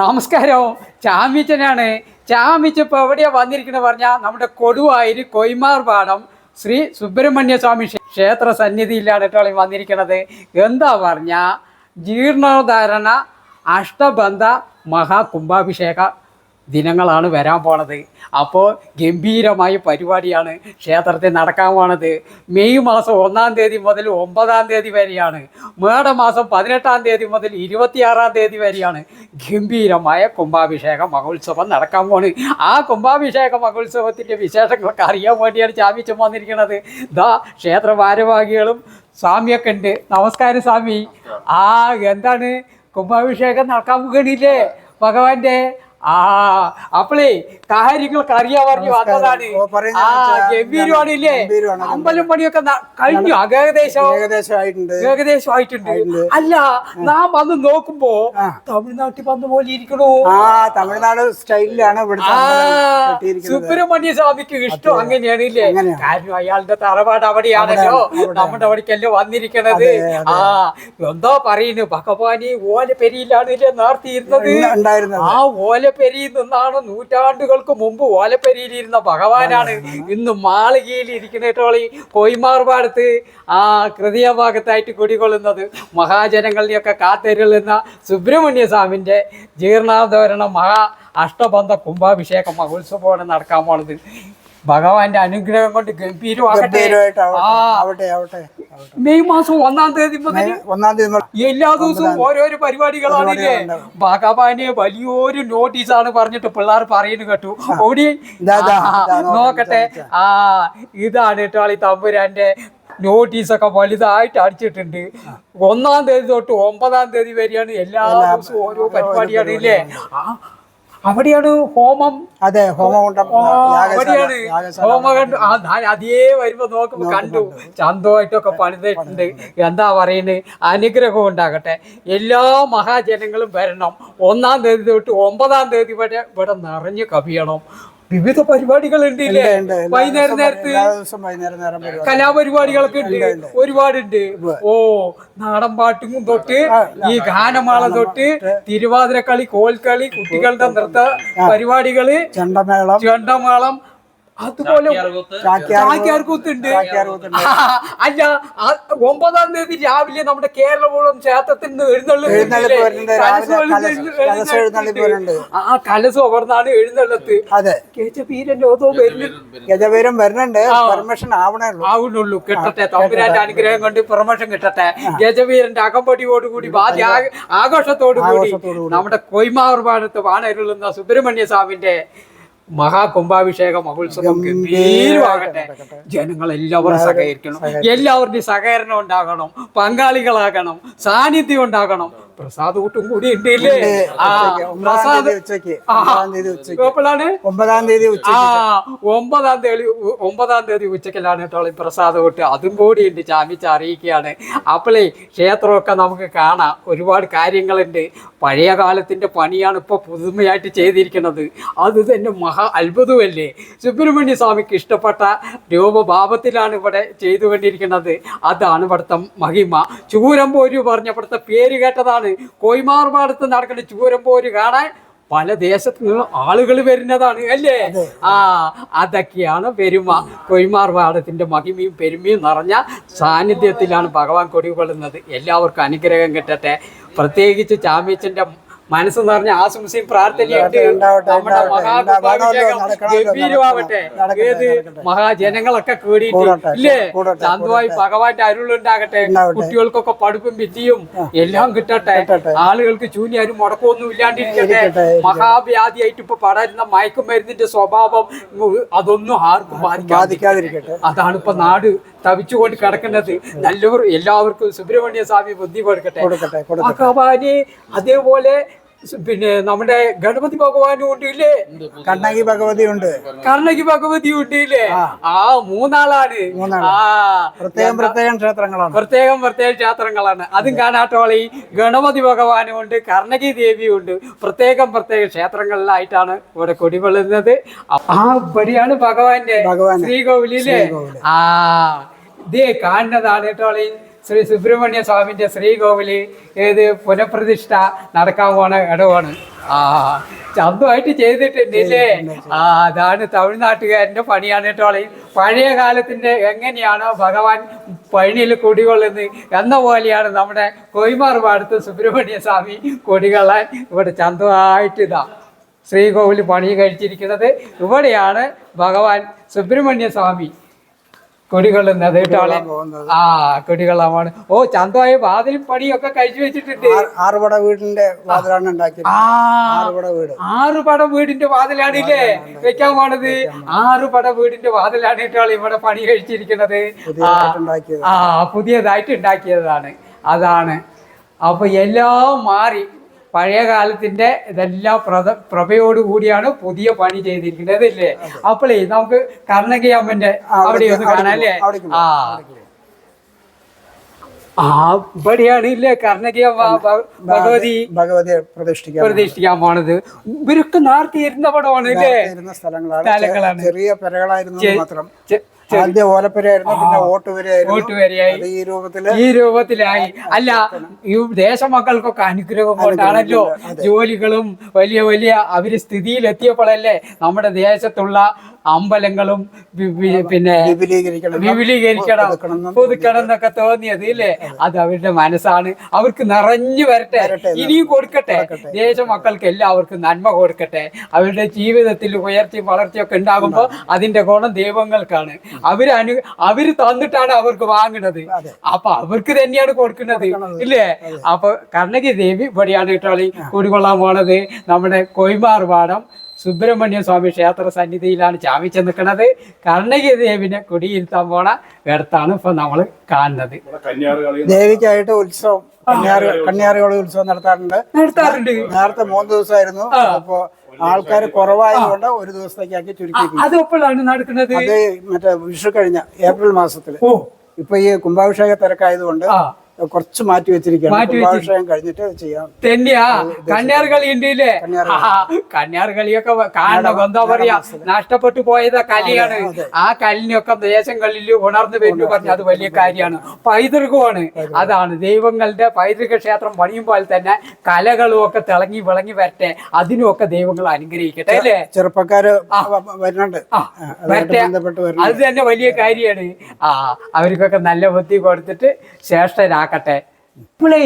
നമസ്കാരം. ചാമിച്ചനാണ്. ചാമിച്ച് ഇപ്പോൾ എവിടെയാ വന്നിരിക്കുന്നത് പറഞ്ഞാൽ നമ്മുടെ കൊടുവായൂർ കൊയ്മാർ പാടം ശ്രീ സുബ്രഹ്മണ്യ സ്വാമി ക്ഷേത്ര സന്നിധിയിലാണ് കേട്ടോ വന്നിരിക്കുന്നത് എന്താ പറഞ്ഞാൽ ജീർണോദ്ധാരണ അഷ്ടബന്ധ മഹാകുംഭാഭിഷേക. ദിനങ്ങളാണ് വരാൻ പോണത്. അപ്പോൾ ഗംഭീരമായ പരിപാടിയാണ് ക്ഷേത്രത്തിൽ നടക്കാൻ പോണത്. മെയ് മാസം ഒന്നാം തീയതി മുതൽ ഒമ്പതാം തീയതി വരെയാണ്. മേട മേടമാസം പതിനെട്ടാം തീയതി മുതൽ ഇരുപത്തിയാറാം തീയതി വരെയാണ് ഗംഭീരമായ കുംഭാഭിഷേക മഹോത്സവം നടക്കാൻ പോണ്. ആ കുംഭാഭിഷേക മഹോത്സവത്തിന്റെ വിശേഷങ്ങളൊക്കെ അറിയാൻ വേണ്ടിയാണ് ചാമിച്ചം വന്നിരിക്കുന്നത് ദാ ക്ഷേത്ര ഭാരവാഹികളും സ്വാമിയൊക്കെ ഉണ്ട്. നമസ്കാരം സ്വാമി. ആ എന്താണ്? കുംഭാഭിഷേകം നടക്കാൻ പോകണില്ലേ? ഭഗവാന്റെ ആ അപ്പളേ കാര്യങ്ങൾക്ക് അറിയാൻ പറഞ്ഞു വന്നതാണ്. ആ ഗംഭീരമാണ് ഇല്ലേ അമ്പലം പണിയൊക്കെ കഴിഞ്ഞു. ഏകദേശം ഏകദേശം ആയിട്ടുണ്ട്. അല്ല നാം വന്ന് നോക്കുമ്പോ തമിഴ്നാട്ടിൽ വന്ന പോലെ ഇരിക്കണു. തമിഴ്നാട് സ്റ്റൈലിലാണ് കെട്ടിയിരിക്കുന്നത്. സുബ്രഹ്മണ്യ സ്വാമിക്ക് ഇഷ്ടം അങ്ങനെയാണ് ഇല്ലേ? കാര്യം കാരണം അയാളുടെ തറവാട് അവിടെയാണല്ലോ. നമ്മുടെ അവിടേക്കല്ലോ വന്നിരിക്കണത്. ആ എന്തോ പറയുന്നു. ഭഗവാനി ഓല പെരിയിലാണ് ഇല്ലേ നേർത്തിയിരുന്നത്? ആ ഓല ഓലപ്പെരിയിൽ നിന്നാണ് നൂറ്റാണ്ടുകൾക്ക് മുമ്പ് ഓലപ്പെരിയിലിരുന്ന ഭഗവാനാണ്. ഇന്ന് മാളികയിൽ ഇരിക്കുന്നേട്ടോളി കോയിമാർപാടത്ത് ആ ഹൃദയ ഭാഗത്തായിട്ട് കുടികൊള്ളുന്നത് മഹാജനങ്ങളുടെയൊക്കെ കാത്തരുളുന്ന സുബ്രഹ്മണ്യ സ്വാമിന്റെ ജീർണാധോരണ മഹാ അഷ്ടബന്ധ കുംഭാഭിഷേക മഹോത്സവമാണ് നടക്കാൻ പോണത്. ഭഗവാന്റെ അനുഗ്രഹം കൊണ്ട് ഗംഭീരമാകട്ടെ. മെയ് മാസം ഒന്നാം തീയതി മുതൽ ഒന്നാം തീയതി എല്ലാ ദിവസവും ഓരോരോ പരിപാടികളാണില്ലേ ഭഗവാന് വലിയൊരു ആണ് പറഞ്ഞിട്ട് പിള്ളേർ പറയുന്നു കേട്ടു. ഓടി. നോക്കട്ടെ. ആ ഇതാണ് കേട്ടോ ഈ തമ്പുരാന്റെ നോട്ടീസൊക്കെ വലുതായിട്ട് അടിച്ചിട്ടുണ്ട്. ഒന്നാം തീയതി തൊട്ട് ഒമ്പതാം തീയതി വരെയാണ് എല്ലാ ദിവസവും ഓരോ പരിപാടിയാണ് ഇല്ലേ? ആ, അവിടെയാണ് ഹോമം. അതെ ഹോമകുണ്ടം അവിടെയാണ് യാഗശാല ആ ഞാൻ അതേ വരുമ്പോ നോക്കുമ്പോ കണ്ടു. ചന്തമായിട്ടൊക്കെ പണിതിട്ടുണ്ട്. എന്താ പറയുന്നത് അനുഗ്രഹം ഉണ്ടാകട്ടെ. എല്ലാ മഹാജനങ്ങളും വരണം. ഒന്നാം തീയതി തൊട്ട് ഒമ്പതാം തീയതി വരെ ഇവിടെ നിറഞ്ഞു കവിയണം. വിവിധ പരിപാടികളുണ്ട് ഉണ്ട്. വൈകുന്നേരം നേരത്ത് കലാപരിപാടികളൊക്കെ ഉണ്ട് ഒരുപാടുണ്ട്. ഓ നാടൻ പാട്ടും തൊട്ട് ഈ ഗാനമാള തൊട്ട് തിരുവാതിരക്കളി കോൽക്കളി കുട്ടികളുടെ നൃത്ത പരിപാടികൾ. ചെണ്ടമേളം. ചെണ്ടമേളം. അതുപോലെ ചാക്യാർ ചാക്യാർകൂത്തുണ്ട്. അല്ല ആ ഒമ്പതാം തീയതി രാവിലെ നമ്മുടെ കേരളപുരം ക്ഷേത്രത്തിൽ നിന്ന് എഴുന്നള്ളി ആ കലസ അവിടുന്നാണ് എഴുന്നള്ളത്ത് അതെ. കേച്ചപീരന്റെ ഓതോ വരുന്നുണ്ട്. പെർമിഷൻ ആവണേ ഉള്ളൂ. ആവുന്നുള്ളൂ കിട്ടട്ടെ തമ്പുരാന്റെ അനുഗ്രഹം കൊണ്ട് പെർമിഷൻ കിട്ടട്ടെ. ബാധ്യ ആഘോഷത്തോടു കൂടി ആഘോഷത്തോടു കൂടി. നമ്മുടെ കൊയ്മാർപാടത്ത് വാണരുളുന്ന സുബ്രഹ്മണ്യ സ്വാമിന്റെ മഹാകുംഭാഭിഷേക മഹോത്സവം ഗംഭീരമാകട്ടെ. ജനങ്ങൾ എല്ലാവരും സഹകരിക്കണം. എല്ലാവരുടെയും സഹകരണം ഉണ്ടാകണം. പങ്കാളികളാകണം. സാന്നിധ്യം ഉണ്ടാകണം. പ്രസാദ് കൂട്ടും കൂടി ഉണ്ട്. ഇല്ലേ ആ ഉച്ചയ്ക്ക്. ഒമ്പതാം തീയതി ഉച്ചയ്ക്ക്. ഒമ്പതാം തീയതി ഉച്ചയ്ക്ക്. എപ്പോഴാണ് ഒമ്പതാം തീയതി ആ ഒമ്പതാം തീയതി ഒമ്പതാം തീയതി ഉച്ചക്കലാണ് കേട്ടോ ഈ പ്രസാദ് കൂട്ട്. അതും കൂടി ഉണ്ട് ചാമിച്ച് അറിയിക്കുകയാണ്. അപ്പോളേ ക്ഷേത്രമൊക്കെ നമുക്ക് കാണാം. ഒരുപാട് കാര്യങ്ങളുണ്ട്. പഴയ കാലത്തിന്റെ പണിയാണ് ഇപ്പോൾ പുതുമയായിട്ട് ചെയ്തിരിക്കുന്നത്. അത് തന്നെ മഹാ അത്ഭുതമല്ലേ? സുബ്രഹ്മണ്യ സ്വാമിക്ക് ഇഷ്ടപ്പെട്ട രൂപഭാവത്തിലാണ് ഇവിടെ ചെയ്തുകൊണ്ടിരിക്കുന്നത്. അതാണ് ഇവിടുത്തെ മഹിമ. ചൂരമ്പോര് പറഞ്ഞ ഇവിടുത്തെ പേര് കേട്ടതാണ്. കോയ്മാർപാടത്ത് നടക്കുന്ന ചൂരം പോര് കാണാൻ പല ദേശത്തു നിന്നും ആളുകൾ വരുന്നതാണ് അല്ലേ? ആ അതൊക്കെയാണ് പെരുമ കൊയ്മാർവാടത്തിന്റെ മഹിമയും പെരുമയും നിറഞ്ഞ സാന്നിധ്യത്തിലാണ് ഭഗവാൻ കൊടികൊള്ളുന്നത്. എല്ലാവർക്കും അനുഗ്രഹം കിട്ടട്ടെ. പ്രത്യേകിച്ച് ചാമ്യച്ചന്റെ മനസ്സ് നിറഞ്ഞ ആശംസയും പ്രാർത്ഥനയും നമ്മുടെ നടക്കണമല്ലോ, ഗംഭീരമാവട്ടെ. ഏത്. മഹാജനങ്ങളൊക്കെ കൂടിയിട്ട് ഇല്ലേ? കൂടട്ടെ, ഭഗവാന്റെ അരുളുണ്ടാകട്ടെ. കുട്ടികൾക്കൊക്കെ പഠിപ്പും വിദ്യയും എല്ലാം കിട്ടട്ടെ. ആളുകൾക്ക് ചൂന്യാരും മുടക്കമൊന്നും ഇല്ലാണ്ടിരിക്കട്ടെ. മഹാവ്യാധിയായിട്ട് ഇപ്പൊ പടരുന്ന മയക്കുമരുന്നിന്റെ സ്വഭാവം അതൊന്നും ആർക്കും ബാധിക്കാതെ ബാധിക്കാതിരിക്കട്ടെ. അതാണ് ഇപ്പൊ നാട് തവിച്ചുകൊണ്ട് കിടക്കുന്നത് നല്ലവർ എല്ലാവർക്കും സുബ്രഹ്മണ്യ സ്വാമി ബുദ്ധി കൊടുക്കട്ടെ. ഭഗവാനെ അതേപോലെ പിന്നെ നമ്മുടെ ഗണപതി ഭഗവാനും ഉണ്ട് ഇല്ലേ? കണ്ണകി ഭഗവതി ഉണ്ട്. കണ്ണകി ഭഗവതി ഉണ്ട് ഇല്ലേ? ആ. മൂന്നാളാണ്. മൂന്നാൾ. ആ. പ്രത്യേകം പ്രത്യേകം ക്ഷേത്രങ്ങളാണ്. പ്രത്യേകം പ്രത്യേക ക്ഷേത്രങ്ങളാണ്. അതും കാണാട്ടോളി ഗണപതി ഭഗവാനും ഉണ്ട് കർണകി ദേവിയും ഉണ്ട്. പ്രത്യേകം പ്രത്യേക ക്ഷേത്രങ്ങളിലായിട്ടാണ് ഇവിടെ കുടികൊള്ളുന്നത് ആ പടിയാണ് ഭഗവാന്റെ ഭഗവാൻ ശ്രീകോവിലില്ലേ ആ. ഇതേ കാണുന്നതാണ് കേട്ടോ ശ്രീ സുബ്രഹ്മണ്യ സ്വാമിന്റെ ശ്രീകോവിൽ ഏത് പുനഃപ്രതിഷ്ഠ നടക്കാൻ പോണ ഇടമാണ് ആ ചന്തമായിട്ട് ചെയ്തിട്ടുണ്ടല്ലേ? ആ അതാണ് തമിഴ്നാട്ടുകാരന്റെ പണിയാണ് കേട്ടോ പഴയ കാലത്തിന്റെ എങ്ങനെയാണോ ഭഗവാൻ പഴനിയിൽ കുടികൊള്ളുന്നത് എന്ന പോലെയാണ് നമ്മുടെ കൊയ്മാർ പാടത്ത് സുബ്രഹ്മണ്യ സ്വാമി കുടികൊള്ളാൻ ഇവിടെ ചന്തമായിട്ട് ഇതാ ശ്രീകോവിൽ പണി കഴിച്ചിരിക്കുന്നത്. ഇവിടെയാണ് ഭഗവാൻ സുബ്രഹ്മണ്യ സ്വാമി കൊടികൊള്ളുന്നത് കേട്ടോളെ ആ കൊടികളാണ് ഓ ചന്തമായ വാതിൽ പണിയൊക്കെ കഴിച്ചു വെച്ചിട്ടുണ്ട്. ആറ് ആറുപട വീടിന്റെ വാതിലാണ് ഉണ്ടാക്കിയത്. ആറുപട വീട്. ആറ് പടം വീടിന്റെ വാതിലാണില്ലേ വെക്കാൻ പോണത് ആറുപട പടം വീടിന്റെ വാതിലാണ് കേട്ടോ ഇവിടെ പണി കഴിച്ചിരിക്കുന്നത്. ആ പുതിയതായിട്ട് ഉണ്ടാക്കിയതാണ്. അതാണ്. അപ്പൊ എല്ലാം മാറി. പഴയ കാലത്തിന്റെ ഇതെല്ലാം പ്രത പ്രഭയോട് കൂടിയാണ് പുതിയ പണി ചെയ്തിരിക്കുന്നത് ഇല്ലേ അപ്പോഴേ നമുക്ക് കർണകി അമ്മന്റെ അവിടെ ഒന്ന് കാണാം അല്ലേ? ആ. ആ ഇവിടെയാണ് ഇല്ലേ കർണകി അമ്മ ഭഗവതി ഭഗവതി പ്രതിഷ്ഠിക്കാൻ പ്രതിഷ്ഠിക്കാൻ പോണത്. ഇവരൊക്കെ നേരത്തെ ഇരുന്ന പടമാണ് ഇല്ലേ? സ്ഥലങ്ങളാണ്. ചെറിയ പെരകളായിരുന്നു മാത്രം. ആദ്യം ഓലപ്പുരയായിരുന്നു പിന്നെ ഓട്ടുപുരയായി. അത് ഈ രൂപത്തിൽ ഈ രൂപത്തിലായി. അല്ല ഈ ദേശമക്കൾക്കൊക്കെ അനുഗ്രഹം കൊണ്ടാണല്ലോ ജോലികളും വലിയ വലിയ അവർ സ്ഥിതിയിലെത്തിയപ്പോഴല്ലേ നമ്മുടെ ദേശത്തുള്ള അമ്പലങ്ങളും പിന്നെ വിപുലീകരിക്കണം. പുതുക്കണം എന്നൊക്കെ തോന്നിയത് ഇല്ലേ? അത്. അവരുടെ മനസ്സാണ്. അവർക്ക് നിറഞ്ഞു വരട്ടെ. ഇനിയും കൊടുക്കട്ടെ. ദേശമക്കൾക്ക് എല്ലാവർക്കും നന്മ കൊടുക്കട്ടെ. അവരുടെ ജീവിതത്തിൽ ഉയർച്ചയും വളർച്ചയൊക്കെ ഉണ്ടാകുമ്പോൾ അതിന്റെ ഗുണം ദൈവങ്ങൾക്കാണ്. അവർ അനു അവർ തന്നിട്ടാണ് അവർക്ക് വാങ്ങുന്നത്. അപ്പൊ അവർക്ക് തന്നെയാണ് കൊടുക്കുന്നത്. ഇല്ലേ? അപ്പൊ കർണകി ദേവി ഇവിടെയാണ് കേട്ടോളി കുടികൊള്ളാൻ പോണത്. നമ്മുടെ കൊയ്മാർ പാടം. സുബ്രഹ്മണ്യ സ്വാമി ക്ഷേത്ര സന്നിധിയിലാണ് ചാമിച്ച് നിൽക്കുന്നത്. കർണകി ദേവിനെ കുടിയിരുത്താൻ പോണ ഇടത്താണ് ഇപ്പൊ നമ്മൾ കാണുന്നത്. ദേവിക്കായിട്ട് ഉത്സവം കന്യാറുകളി കന്യാറികളി ഉത്സവം നടത്താറുണ്ട്. നടത്താറുണ്ട്. നേരത്തെ മൂന്ന് ദിവസമായിരുന്നു. അപ്പോ ആൾക്കാർ കുറവായതുകൊണ്ട് ഒരു ദിവസത്തേക്കാക്കി ചുരുക്കി അത് എപ്പോഴാണ് നടക്കുന്നത്? അത് മറ്റേ വിഷു കഴിഞ്ഞ ഏപ്രിൽ മാസത്തിൽ. ഓ. ഇപ്പൊ ഈ കുംഭാഭിഷേക തിരക്കായതുകൊണ്ട് ആ. കുറച്ച് മാറ്റി വെച്ചിരിക്കുകയാണ്. കഴിഞ്ഞിട്ട് ചെയ്യാം. തന്നെയാ? കന്യാർ കളി ഉണ്ട് ഇല്ലേ കന്യാർ കളിയൊക്കെ കാണണം. എന്താ പറയാ? നഷ്ടപ്പെട്ടു പോയത് കലിയാണ്. ആ കലിനൊക്കെ ദേശങ്ങളിൽ ഉണർന്നു വരുന്നു പറഞ്ഞു അത് വലിയ കാര്യമാണ്. പൈതൃകമാണ്. അതാണ്. ദൈവങ്ങളുടെ പൈതൃക ക്ഷേത്രം പണിയുമ്പോൾ തന്നെ കലകളും ഒക്കെ തിളങ്ങി വിളങ്ങി വരട്ടെ. അതിനുമൊക്കെ ദൈവങ്ങൾ അനുഗ്രഹിക്കട്ടെ അല്ലേ? ചെറുപ്പക്കാര് വരുന്നുണ്ട്. അത് തന്നെ വലിയ കാര്യമാണ്. ആ അവർക്കൊക്കെ നല്ല ബുദ്ധി കൊടുത്തിട്ട് ശ്രേഷ്ഠരാക്കട്ടെ ഇപ്പോഴേ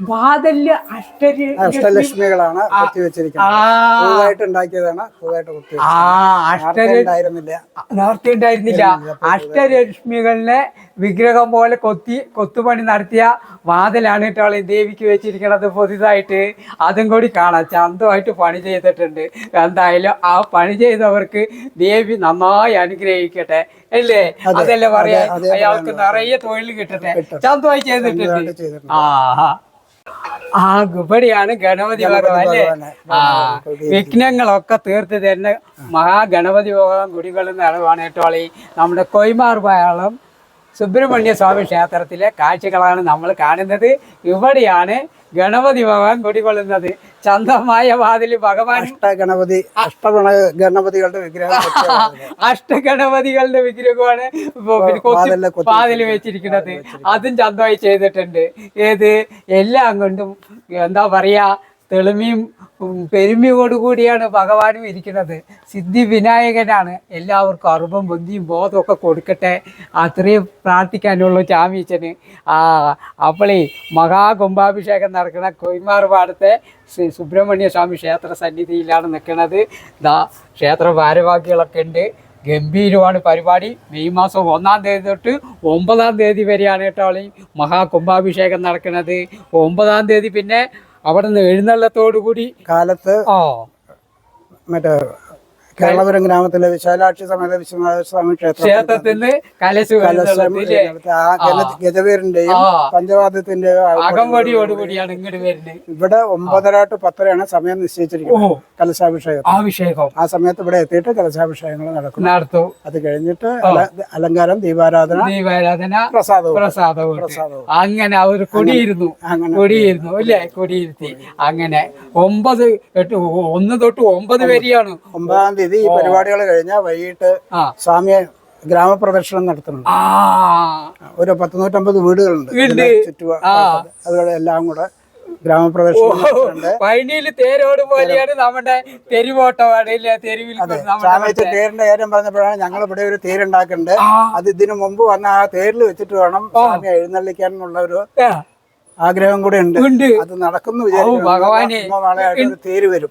വാതൽ അഷ്ടരി അഷ്ടലക്ഷ്മികളാണ് ഉണ്ടാക്കിയതാണ് ആ അഷ്ടര ഉണ്ടായിരുന്നില്ല. ഉണ്ടായിരുന്നില്ല. അഷ്ടരശ്മികളിലെ വിഗ്രഹം പോലെ കൊത്തി കൊത്തുപണി നടത്തിയ വാതിലാണ് കേട്ടോ ദേവിക്ക് വെച്ചിരിക്കണത് പുതിയതായിട്ട്. അതും കൂടി കാണാം. ചന്തമായിട്ട് പണി ചെയ്തിട്ടുണ്ട്. എന്തായാലും ആ പണി ചെയ്തവർക്ക് ദേവി നന്നായി അനുഗ്രഹിക്കട്ടെ. അല്ലേ? അതല്ലേ പറയാ? അയാൾക്ക് നിറയെ തൊഴിൽ കിട്ടട്ടെ. ചന്തമായി ചെയ്തിട്ടുണ്ട്. ആഹാ ചെയ്തിട്ടുണ്ട്. ആ ആ. ഗുപടിയാണ് ഇവിടെയാണ് ഗണപതി ഭഗവാൻ ആ വിഘ്നങ്ങളൊക്കെ തീർത്ത് തരുന്ന മഹാഗണപതി ഭഗവാൻ കുടികൊള്ളുന്ന ഏറ്റവും കേട്ടോളി നമ്മുടെ കൊയ്മാർ പായാളം സുബ്രഹ്മണ്യ സ്വാമി ക്ഷേത്രത്തിലെ കാഴ്ചകളാണ് നമ്മൾ കാണുന്നത്. ഇവിടെയാണ് ഗണപതി ഭഗവാൻ കുടികൊള്ളുന്നത് ചന്തമായ വാതിൽ ഭഗവാൻ അഷ്ടഗണപതി അഷ്ടഗണ ഗണപതികളുടെ വിഗ്രഹം. അഷ്ടഗണപതികളുടെ വിഗ്രഹമാണ് വാതിൽ വെച്ചിരിക്കുന്നത്. അതും ചന്തമായി ചെയ്തിട്ടുണ്ട്. ഏത്? എല്ലാം കൊണ്ടും എന്താ പറയാ? തെളിമയും പെരുമയോടുകൂടിയാണ് ഭഗവാനും ഇരിക്കുന്നത്. സിദ്ധി വിനായകനാണ്. എല്ലാവർക്കും അറിവും ബുദ്ധിയും ബോധവും ഒക്കെ കൊടുക്കട്ടെ. അത്രയും പ്രാർത്ഥിക്കാനുള്ള ചാമീച്ചന് ആ അപ്പളി മഹാകുംഭാഭിഷേകം നടക്കുന്ന കൊയ്മാറുപാടത്തെ ശ്രീ സുബ്രഹ്മണ്യ സ്വാമി ക്ഷേത്ര സന്നിധിയിലാണ് നിൽക്കുന്നത്. ദാ ക്ഷേത്ര ഭാരവാഹികളൊക്കെ ഉണ്ട്. ഗംഭീരമാണ് പരിപാടി. മെയ് മാസം ഒന്നാം തീയതി തൊട്ട് ഒമ്പതാം തീയതി വരെയാണ് കേട്ടോ മഹാകുംഭാഭിഷേകം നടക്കുന്നത്. ഒമ്പതാം തീയതി പിന്നെ അവിടെ നിന്ന് എഴുന്നള്ളത്തോടു കൂടി കാലത്ത് ആ. മറ്റേ കേരളപുരം ഗ്രാമത്തിലെ വിശാലാക്ഷി സമേത വിശ്വനാഥ സ്വാമി ക്ഷേത്രം ക്ഷേത്രത്തിൽ നിന്ന് കലശു എഴുന്നള്ളത്തില്ലേ ആ ഗണ- ഗജവീറിന്റെയും. പഞ്ചവാദ്യത്തിന്റെയും അകംവടിയോടുകൂടിയാണ് ഇങ്ങോട്ട് വരുന്നത്. ഇവിടെ ഒമ്പതര ടു പത്തരയാണ് സമയം നിശ്ചയിച്ചിരിക്കുന്നത്. കലശാഭിഷേകം. അഭിഷേകം. ആ സമയത്ത് ഇവിടെ എത്തിയിട്ട് കലശാഭിഷേകങ്ങൾ നടക്കും. നടത്തും. അത് കഴിഞ്ഞിട്ട് അലങ്കാരം ദീപാരാധന ദീപാരാധന പ്രസാദവും. പ്രസാദവും. പ്രസാദവും. അങ്ങനെ അവർ കൊടിയിരുന്നു. കൊടിയിരുന്നു അല്ലെ? അല്ലേ കുടിയിരുത്തി അങ്ങനെ ഒമ്പത് എട്ട് ഒന്ന് തൊട്ട് ഒമ്പത് വരെയാണ്. ഒമ്പതാം തീയതി ഈ പരിപാടികൾ കഴിഞ്ഞാൽ വൈകിട്ട് സ്വാമിയെ ഗ്രാമപ്രദക്ഷിണം നടത്തുന്നുണ്ട് ഒരു പത്ത് നൂറ്റമ്പത് വീടുകളുണ്ട് ചുറ്റുപാട് അതുപോലെ എല്ലാം കൂടെ ഗ്രാമപ്രദേശം തേരോട് പോലെയാണ് നമ്മുടെ തെരുവോട്ടമാണ് തെരുവിൽ തേരിന്റെ കാര്യം പറഞ്ഞപ്പോഴാണ് ഞങ്ങൾ ഇവിടെ ഒരു തേരുണ്ടാക്കുന്നുണ്ട് അത് ഇതിനു മുമ്പ് വന്ന ആ തേരിൽ വെച്ചിട്ട് വേണം സ്വാമി എഴുന്നള്ളിക്കാൻ ഉള്ള ഒരു ആഗ്രഹം കൂടെ ഉണ്ട്. ഉണ്ട്. അത് നടക്കുന്നു ഭഗവാനെ. തേര് വരും.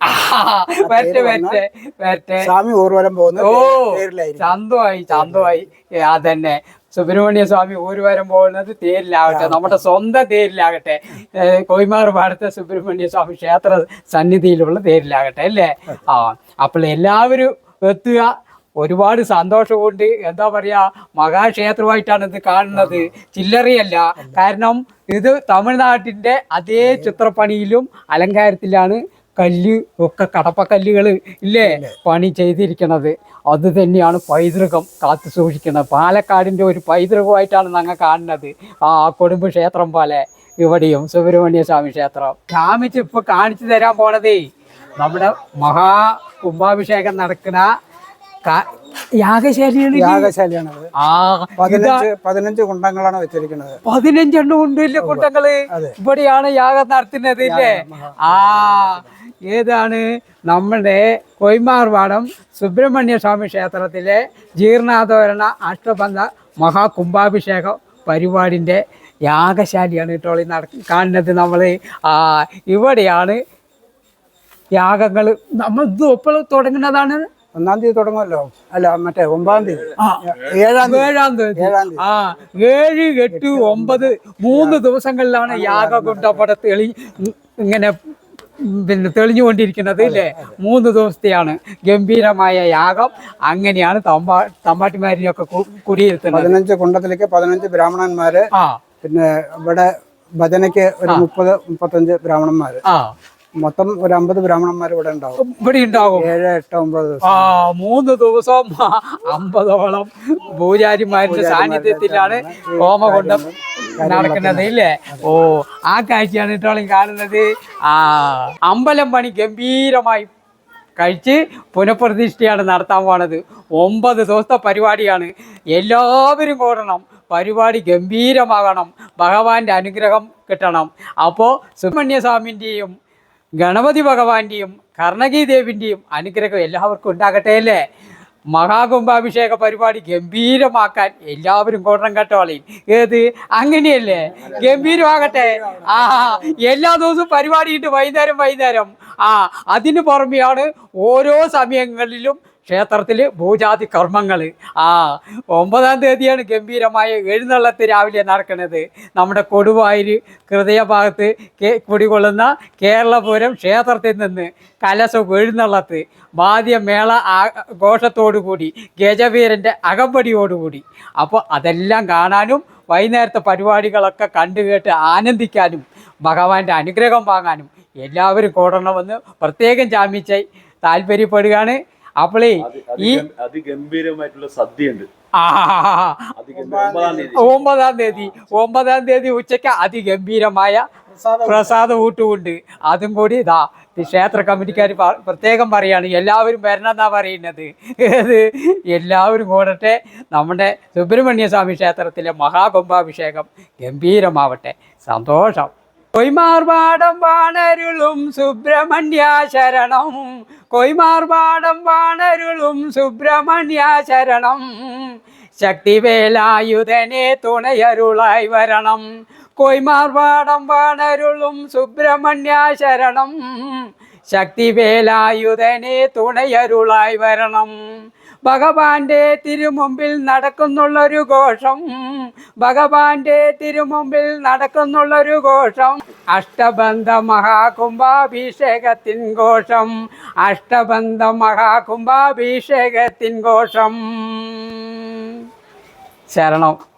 സ്വാമി ഊർവലം പോകുന്നത് ഓ ചന്തമായി ചന്തമായി. അതന്നെ. സുബ്രഹ്മണ്യ സ്വാമി ഊരുവരം പോകുന്നത് തേരിലാകട്ടെ. നമ്മുടെ സ്വന്തം തേരിലാകട്ടെ. കൊയ്മാർ പാടത്തെ സുബ്രഹ്മണ്യ സ്വാമി ക്ഷേത്ര സന്നിധിയിലുള്ള തേരിലാകട്ടെ അല്ലേ? ആ അപ്പോൾ എല്ലാവരും എത്തുക. ഒരുപാട് സന്തോഷമുണ്ട്. എന്താ പറയാ മഹാക്ഷേത്രമായിട്ടാണ് ഇത് കാണുന്നത്. ചില്ലറയല്ല. കാരണം ഇത് തമിഴ്നാട്ടിന്റെ അതേ ചിത്രപ്പണിയിലും അലങ്കാരത്തിലാണ് കല്ല് ഒക്കെ കടപ്പക്കല്ലുകൾ ഇല്ലേ പണി ചെയ്തിരിക്കുന്നത് അത് തന്നെയാണ് പൈതൃകം കാത്തു സൂക്ഷിക്കുന്നത്. പാലക്കാടിന്റെ ഒരു പൈതൃകമായിട്ടാണ് ഞങ്ങൾ കാണുന്നത്. ആ കൊടുമ്പ് ക്ഷേത്രം പോലെ. ഇവിടെയും സുബ്രഹ്മണ്യ സ്വാമി ക്ഷേത്രം. കാമിച്ച് ഇപ്പൊ കാണിച്ചു തരാൻ പോണതേ. നമ്മുടെ മഹാ കുംഭാഭിഷേകം നടക്കുന്ന യാഗശാലയാണ് ഇത്. ആ പതിനഞ്ച് പതിനഞ്ച് കുണ്ടങ്ങളാണ് വെച്ചിരിക്കുന്നത്. പതിനഞ്ചെണ്ണം ഉണ്ട് കുണ്ടങ്ങൾ? ഇവിടെയാണ് യാഗം നടത്തുന്നത് ഇല്ലേ? ആ ഏതാണ് നമ്മുടെ കൊയ്മാർവാടം സുബ്രഹ്മണ്യ സ്വാമി ക്ഷേത്രത്തിലെ ജീർണാധോരണ അഷ്ടബന്ധ മഹാകുംഭാഭിഷേക പരിപാടിന്റെ യാഗശാലയാണ് കേട്ടോ ഈ നട കാണുന്നത് നമ്മൾ ആ ഇവിടെയാണ് യാഗങ്ങൾ നമ്മൾ ഇത് ഒപ്പം തുടങ്ങുന്നതാണ്. ഒന്നാം തീയതി തുടങ്ങുമല്ലോ? അല്ല മറ്റേ ഒമ്പതാം തീയതി. ഏഴാം ഏഴാം തീയതി. ആ ഏഴ് എട്ട് ഒമ്പത് മൂന്ന് ദിവസങ്ങളിലാണ് യാഗകുണ്ടപ്പട തെളി ഇങ്ങനെ പിന്നെ തെളിഞ്ഞുകൊണ്ടിരിക്കുന്നത് ഇല്ലേ? മൂന്ന് ദിവസത്തെയാണ് ഗംഭീരമായ യാഗം. അങ്ങനെയാണ് തമ്പാ തമ്പാട്ടിമാരിനെയൊക്കെ കുടിയിരുത്തുന്നത്. പതിനഞ്ച് കുണ്ടത്തിലേക്ക് പതിനഞ്ച് ബ്രാഹ്മണന്മാര് ആ. പിന്നെ ഇവിടെ ഭജനയ്ക്ക് ഒരു മുപ്പത് മുപ്പത്തഞ്ച് ബ്രാഹ്മണന്മാര്. ആ. മൊത്തം ഒരു അമ്പത് ബ്രാഹ്മണന്മാർ ഇവിടെ ഉണ്ടാവും. ഇവിടെ ഉണ്ടാവും. ഏഴ് എട്ട് ഒമ്പത് ആ മൂന്ന് ദിവസം അമ്പതോളം പൂജാരിമാരുടെ സാന്നിധ്യത്തിലാണ് ഹോമകുണ്ടം നടക്കുന്നത് ഇല്ലേ? ഓ ആ കാഴ്ചയാണ് ഇട്ടോളം കാണുന്നത്. ആ അമ്പലം പണി ഗംഭീരമായി കഴിച്ച് പുനഃപ്രതിഷ്ഠയാണ് നടത്താൻ പോണത്. ഒമ്പത് ദിവസത്തെ പരിപാടിയാണ്. എല്ലാവരും കൂടണം. പരിപാടി ഗംഭീരമാകണം. ഭഗവാന്റെ അനുഗ്രഹം കിട്ടണം. അപ്പോൾ സുബ്രഹ്മണ്യ സ്വാമിന്റെയും ഗണപതി ഭഗവാന്റെയും കർണകി ദേവിന്റെയും അനുഗ്രഹം എല്ലാവർക്കും ഉണ്ടാകട്ടെ അല്ലേ? മഹാകുംഭാഭിഷേക പരിപാടി ഗംഭീരമാക്കാൻ എല്ലാവരും കൂടണം കേട്ടോളി. ഏത്? അങ്ങനെയല്ലേ? ഗംഭീരമാകട്ടെ. ആ എല്ലാ ദിവസവും പരിപാടിയിട്ട് വൈകുന്നേരം വൈകുന്നേരം. ആ അതിന് പുറമെയാണ് ഓരോ സമയങ്ങളിലും ക്ഷേത്രത്തിൽ ഭൂജാതി കർമ്മങ്ങൾ ആ ഒമ്പതാം തീയതിയാണ് ഗംഭീരമായ എഴുന്നള്ളത്ത് രാവിലെ നടക്കുന്നത് നമ്മുടെ കൊടുവായൂർ ഹൃദയഭാഗത്ത് കേ- കുടികൊള്ളുന്ന കേരളപുരം ക്ഷേത്രത്തിൽ നിന്ന് കലശം എഴുന്നള്ളത്ത് വാദ്യമേള ആഘോഷത്തോടുകൂടി ഘോഷത്തോടു കൂടി ഗജവീരന്റെ അകമ്പടിയോടുകൂടി. അപ്പോൾ അതെല്ലാം കാണാനും വൈകുന്നേരത്തെ പരിപാടികളൊക്കെ കണ്ടുകേട്ട് ആനന്ദിക്കാനും ഭഗവാന്റെ അനുഗ്രഹം വാങ്ങാനും എല്ലാവരും കൂടണമെന്ന് പ്രത്യേകം ചാമിച്ചായി താല്പര്യപ്പെടുകയാണ്. അപ്പോളേ ഈ അതിഗംഭീരമായിട്ടുള്ള സദ്യയുണ്ട്. ഒമ്പതാം തീയതി. ഒമ്പതാം തീയതി. ഒമ്പതാം തീയതി ഉച്ചയ്ക്ക് അതിഗംഭീരമായ പ്രസാദ ഊട്ടുമുണ്ട് അതും കൂടി ഇതാ ക്ഷേത്ര കമ്മിറ്റിക്കാർ പ്രത്യേകം പറയാണ് എല്ലാവരും വരണം എന്നാ പറയുന്നത്. ഏത് എല്ലാവരും കൂടട്ടെ നമ്മുടെ സുബ്രഹ്മണ്യ സ്വാമി ക്ഷേത്രത്തിലെ മഹാകുംഭാഭിഷേകം ഗംഭീരമാവട്ടെ. സന്തോഷം. കൊയ്മാർപാടം വാണരുളും സുബ്രഹ്മണ്യ ശരണം. കൊയ്മാർപാടം വാണരുളും സുബ്രഹ്മണ്യ ശരണം. ശക്തിവേലായുധനെ തുണയരുളായി വരണം. കൊയ്മാർപാടം വാണരുളും സുബ്രഹ്മണ്യ ശരണം. ശക്തിവേലായുധനെ തുണയരുളായി വരണം. ഭഗവാന്റെ തിരുമുമ്പിൽ നടക്കുന്നുള്ളൊരു ഘോഷം. ഭഗവാന്റെ തിരുമുമ്പിൽ നടക്കുന്നുള്ളൊരു ഘോഷം. അഷ്ടബന്ധ മഹാകുംഭാഭിഷേകത്തിൻ ഘോഷം. അഷ്ടബന്ധ മഹാകുംഭാഭിഷേകത്തിൻ ഘോഷം. ശരണം.